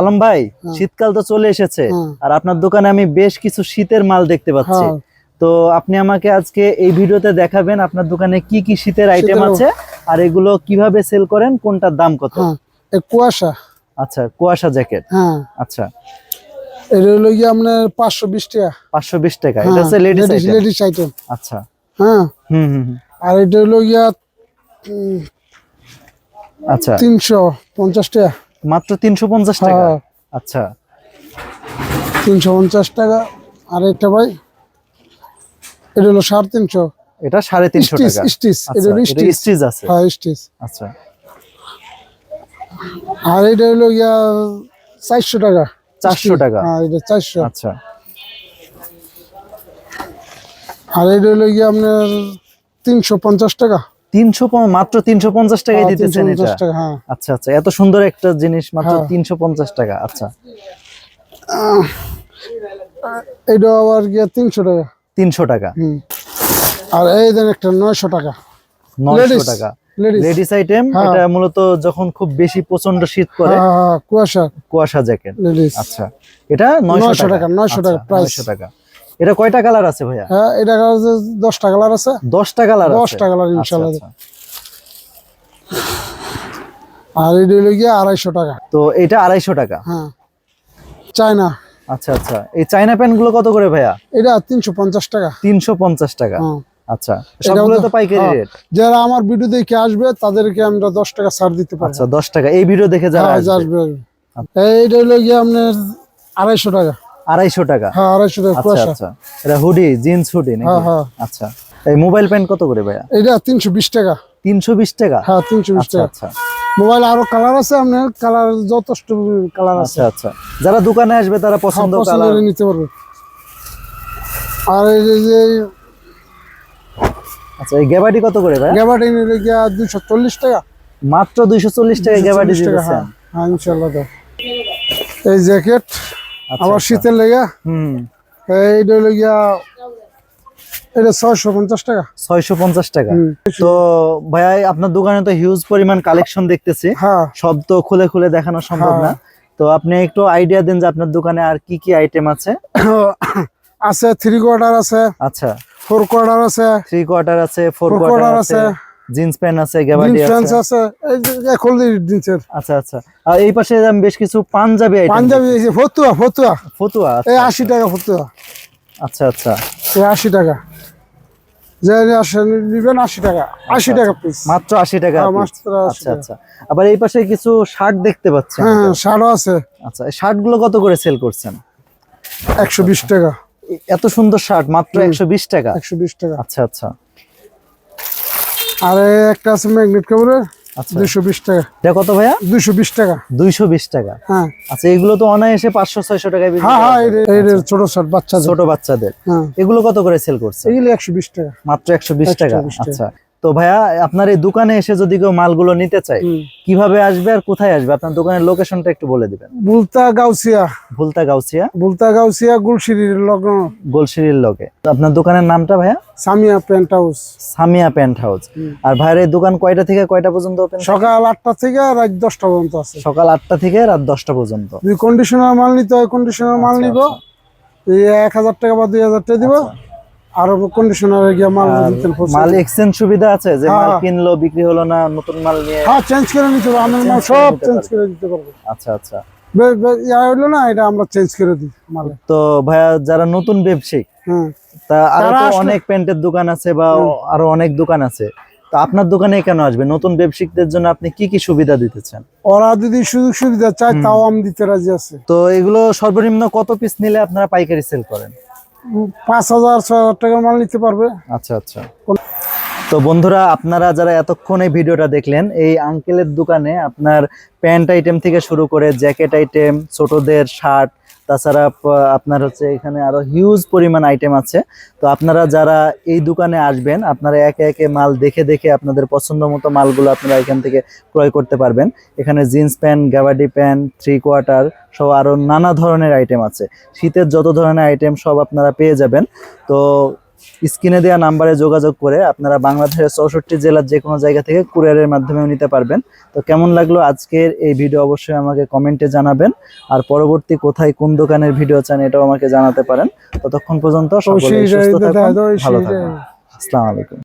আলম ভাই হ্যাঁ। শীতকাল তো চলে এসেছে। হ্যাঁ। আর আপনার দোকানে আমি বেশ কিছু শীতের মাল দেখতে পাচ্ছি। হ্যাঁ। তো আপনি আমাকে আজকে এই ভিডিওতে দেখাবেন আপনার দোকানে কি কি শীতের আইটেম আছে আর এগুলো কীভাবে সেল করেন কোনটার দাম কত? কুয়াশা। আচ্ছা কুয়াশা জ্যাকেট আচ্ছা। এটা হলো গিয়ে আপনার পাঁচশো বিশ টাকা। পাঁচশো বিশ টাকা। এটা হচ্ছে লেডিস লেডিস আইটেম আচ্ছা। হ্যাঁ। হুম হুম হুম। আর এটা হলো গিয়া আচ্ছা। তিনশো পঞ্চাশ টাকা। মাত্র তিনশো পঞ্চাশ টাকা? হ্যাঁ। আচ্ছা। তিনশো পঞ্চাশ টাকা। আর একটা ভাই এটা হলো সাড়ে তিনশো। এটা সাড়ে তিনশো টাকা। স্টিচ আচ্ছা স্টিচ। স্টিচ আছে? হ্যাঁ স্টিচ। আচ্ছা। আর এটা হলো গিয়া চারশো টাকা। 400 টাকা। হ্যাঁ এটা চারশো। আচ্ছা। আর এটা হলো গিয়ে আপনার তিনশো পঞ্চাশ টাকা। তিনশো মাত্র তিনশো পঞ্চাশ টাকায় হ্যাঁ, দিতেছেন এটা? টাকা হ্যাঁ। আচ্ছা আচ্ছা এত সুন্দর একটা জিনিস মাত্র হ্যাঁ। তিনশো পঞ্চাশ টাকা আচ্ছা। এটা আবার গিয়ে তিনশো টাকা। তিনশো টাকা। হুম। আর এই দেন একটা নয়শো টাকা। নয়শো টাকা। Ladies item. এটা মূলত যখন খুব বেশি প্রচণ্ড শীত করে হ্যাঁ কুয়াশা। কুয়াশা জ্যাকেট। আচ্ছা এটা নয়শো টাকা। নয়শো টাকা আচ্ছা, price। 900 টাকা। এটা কয়টা কালার আছে ভাইয়া? হ্যাঁ এটা কালার আছে। দশটা কালার আছে? দশটা কালার ইনশাআল্লাহ। আচ্ছা, আচ্ছা। আর এটা হলো গিয়ে আড়াইশো টাকা। তো এটা আড়াইশো টাকা? হ্যাঁ। চায়না। আচ্ছা আচ্ছা। এই চায়না প্যান্টগুলো কত করে ভাইয়া? এটা তিনশো পঞ্চাশ টাকা। তিনশো পঞ্চাশ টাকা। হ্যাঁ। আচ্ছা। সবগুলো তো পাইকারি হ্যাঁ। রেট যারা আমার ভিডিও দেখে আসবে তাদেরকে আমরা দশ টাকা ছাড় দিতে পারব আচ্ছা দশ টাকা। এই ভিডিও দেখে যারা হ্যাঁ, আসবে, আসবে। এইটা হলো গিয়ে আপনার আড়াইশো টাকা। আড়াইশো টাকা। হ্যাঁ আড়াইশো টাকা আচ্ছা আচ্ছা। এটা হুডি জিন্স হুডি নাকি? হ্যাঁ হ্যাঁ। আচ্ছা। এই মোবাইল প্যান্ট কত করে ভাইয়া? এটা তিনশো বিশ টাকা। তিনশো বিশ টাকা? হ্যাঁ তিনশো বিশ আচ্ছা টাকা। আচ্ছা। মোবাইল আরও কালার আছে আপনার কালার যথেষ্ট কালার আছে। আচ্ছা আচ্ছা। যারা দোকানে আসবে তারা হ্যাঁ, পছন্দ কালার নিতে পারবে। আর এই যে- আচ্ছা এই গ্যাবাডি কত করে ভাই গ্যাবার্টি নিলে গিয়া দুইশো চল্লিশ টাকা। মাত্র দুইশো চল্লিশ টাকা গ্যাবাডি 240 দিতেছেন। হ্যাঁ। হ্যাঁ ইনশাল্লাহ দাও এই জ্যাকেট আবার আচ্ছা। শীতের লেগে? হুম। এইটা হলো গিয়া এটা ছয়শো পঞ্চাশ টাকা। ছয়শো পঞ্চাশ টাকা। তো ভাই আপনার দোকানে তো হিউজ পরিমাণ কালেকশন দেখতেছি। হ্যাঁ। সব তো খুলে খুলে দেখানো সম্ভব না। হ্যাঁ। তো আপনি একটু আইডিয়া দেন যে আপনার দোকানে আর কি কি আইটেম আছে। আছে থ্রি কোয়ার্টার আছে আচ্ছা। ফোর কোয়ার্টার আছে থ্রি কোয়ার্টার আছে ফোর কোয়ার্টার আছে। জিন্স প্যান্ট আছে গ্যাবাডি জিন্স আছে। আছে এই জিন্সের। আচ্ছা আচ্ছা। আর এই পাশে আমি বেশ কিছু পাঞ্জাবি আইটেম পাঞ্জাবি এই যে ফতুয়া ফতুয়া। ফতুয়া এই আচ্ছা, আশি টাকা ফতুয়া। আচ্ছা আচ্ছা। এই আশি টাকা। যে আসেন নিবেন আশি টাকা। আশি টাকা পিস মাত্র আশি টাকা হ্যাঁ, মাত্র আচ্ছা আচ্ছা। আবার এই পাশে কিছু শার্ট দেখতে পাচ্ছেন হ্যাঁ শাড়ও আছে। আচ্ছা এই শার্টগুলো কত করে সেল করছেন? একশো বিশ টাকা। এত সুন্দর শার্ট মাত্র একশো বিশ টাকা? একশো বিশ টাকা। আচ্ছা আচ্ছা। আর একটা আছে ম্যাগনেট আচ্ছা। দুইশো বিশ টাকা। এটা কত ভাইয়া? দুইশো বিশ টাকা। দুইশো বিশ টাকা। হ্যাঁ। আচ্ছা এগুলো তো অনায়াসে পাঁচশো ছয়শো টাকায় হ্যাঁ হ্যাঁ যায়। ছোট বাচ্চা বাচ্চাদের। ছোট বাচ্চাদের। হ্যাঁ। এগুলো কত করে সেল করছে এগুলো একশো বিশ টাকা। মাত্র একশো বিশ টাকা। 120 টাকা। আচ্ছা। তো ভাইয়া আপনার এই দোকানে এসে যদি কেউ মালগুলো নিতে চায় কীভাবে আসবে আর কোথায় আসবে? আপনার দোকানের লোকেশনটা একটু বলে দিবেন। বুলতা গাউসিয়া। ভুলতা গাউসিয়া? বুলতা গাউসিয়া গুলশিরির লগ্ন গোলশিরির লগে। আপনার দোকানের নামটা ভাইয়া? Samia pant house Samia pant house আর ভাইয়ের এই দোকান কয়টা থেকে কয়টা পর্যন্ত ওপেন সকাল আটটা থেকে রাত দশটা পর্যন্ত আছে। সকাল আটটা থেকে রাত দশটা পর্যন্ত। যদি কন্ডিশনার মাল নিতে হয় কন্ডিশনার মাল আচ্ছা, নিব। এই এক হাজার টাকা বা দুই হাজার টাকা দিব। আর কন্ডিশনার গিয়ে মাল দিতে হবে। মাল এক্সচেঞ্জ সুবিধা আছে যে মাল হ্যাঁ। কিনলো বিক্রি হলো না নতুন মাল নিয়ে হ্যাঁ চেঞ্জ করে নিতে পারব আমার মাল সব চেঞ্জ করে দিতে পারব। আচ্ছা আচ্ছা। ইয়া না এটা আমরা চেঞ্জ করে দিই মালে। তো ভাইয়া যারা নতুন ব্যবসায়িক হ্যাঁ তা আরও তারা তো অনেক প্যান্টের দোকান আছে বা আরও অনেক দোকান আছে। তো আপনার দোকানে কেন আসবে? নতুন ব্যবসায়িকদের জন্য আপনি কি কি সুবিধা দিতেছেন? ওরা যদি সুযোগ সুবিধা চায় তাও আমি দিতে রাজি আছে। তো এগুলো সর্বনিম্ন কত পিস নিলে আপনারা পাইকারি সেল করেন? পাঁচ হাজার ছ হাজার টাকার মাল নিতে পারবে। আচ্ছা আচ্ছা। তো বন্ধুরা, আপনারা যারা এতক্ষণ এই ভিডিওটা দেখলেন, এই আঙ্কেলের দোকানে আপনার প্যান্ট আইটেম থেকে শুরু করে জ্যাকেট আইটেম, ছোটদের শার্ট তাছাড়া আপনার হচ্ছে এখানে আরও হিউজ পরিমাণ আইটেম আছে। তো আপনারা যারা এই দোকানে আসবেন, আপনারা একে একে মাল দেখে দেখে আপনাদের পছন্দ মতো মালগুলো আপনারা এখান থেকে ক্রয় করতে পারবেন। এখানে jeans pant gabardine pant three quarter সব আরও নানা ধরনের আইটেম আছে। শীতের যত ধরনের আইটেম সব আপনারা পেয়ে যাবেন। তো স্ক্রিনে দেওয়া নাম্বারে যোগাযোগ করে আপনারা বাংলাদেশের চৌষট্টি জেলার যে কোনো জায়গা থেকে কুরিয়ারের মাধ্যমেও নিতে পারবেন। তো কেমন লাগল আজকের এই ভিডিও অবশ্যই আমাকে কমেন্টে জানাবেন। আর পরবর্তী কোথায় কোন দোকানের ভিডিও চান এটাও আমাকে জানাতে পারেন। ততক্ষণ পর্যন্ত সবাই সুস্থ থাকুন ভালো থাকুন। আসসালামু আলাইকুম।